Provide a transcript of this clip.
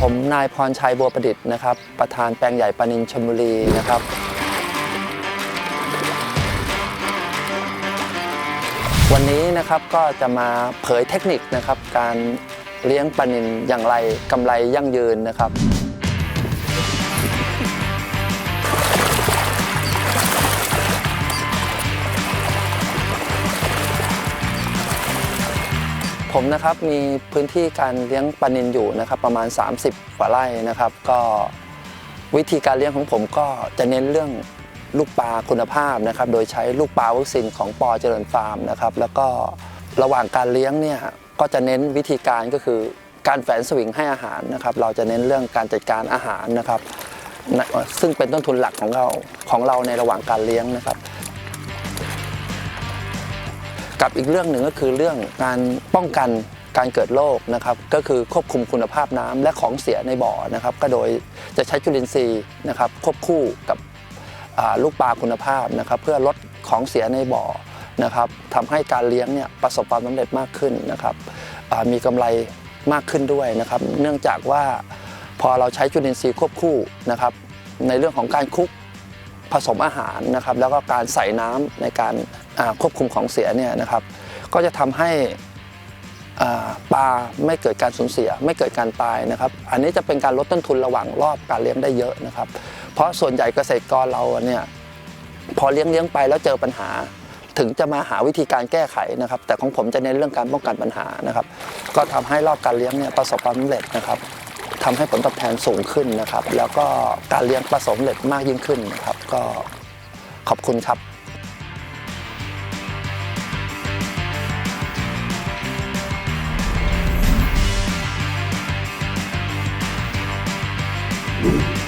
ผมนายพรชัยบัวประดิษฐ์นะครับ ประธานแปลงใหญ่ปานินชลบุรีนะครับ วันนี้นะครับก็จะมาเผยเทคนิคนะครับ การเลี้ยงปลานินอย่างไรกำไรยั่งยืนนะครับ ผมนะครับมีพื้นที่การเลี้ยงปลานินอยู่นะครับประมาณ 30 กว่าไร่นะครับ ก็วิธีการเลี้ยงของผมก็จะเน้นเรื่องลูกปลาคุณภาพนะครับ โดยใช้ลูกปลาวัคซีนของปอเจริญฟาร์มนะครับแล้วก็ระหว่างการเลี้ยงเนี่ยก็จะเน้นวิธีการก็คือการแฝนสวิงให้อาหารนะครับ เราจะเน้นเรื่องการจัดการอาหารนะครับ ซึ่งเป็นต้นทุนหลักของเราของเราในระหว่างการเลี้ยงนะครับ กับอีกเรื่องหนึ่งก็คือเรื่องการป้องกันการเกิดโรคนะครับก็คือควบคุมคุณภาพน้ำและของเสียในบ่อนะครับก็โดยจะใช้จุลินทรีย์นะครับควบคู่กับลูกปลาคุณภาพนะครับเพื่อลดของเสียในบ่อนะครับทำให้การเลี้ยงเนี่ยประสบความสำเร็จมากขึ้นนะครับมีกำไรมากขึ้นด้วยนะครับ เนื่องจากว่าพอเราใช้จุลินทรีย์ควบคู่นะครับในเรื่องของการคลุกผสมอาหารนะครับแล้วก็การใส่น้ำในการ ควบคุมของเสียเนี่ยนะครับก็จะทำให้ปลาไม่เกิดการสูญเสีย ไม่เกิดการตายนะครับ อันนี้จะเป็นการลดต้นทุนระหว่างรอบการเลี้ยงได้เยอะนะครับ เพราะส่วนใหญ่เกษตรกรเราเนี่ยพอเลี้ยงเลี้ยงไปแล้วเจอปัญหา ถึงจะมาหาวิธีการแก้ไขนะครับ แต่ของผมจะเน้นเรื่องการป้องกันปัญหานะครับ ก็ทำให้รอบการเลี้ยงเนี่ยประสบความสำเร็จนะครับทำให้ผลตอบแทนสูงขึ้นนะครับ แล้วก็การเลี้ยงประสบความสำเร็จมากยิ่งขึ้นนะครับ ก็ขอบคุณครับ Woo!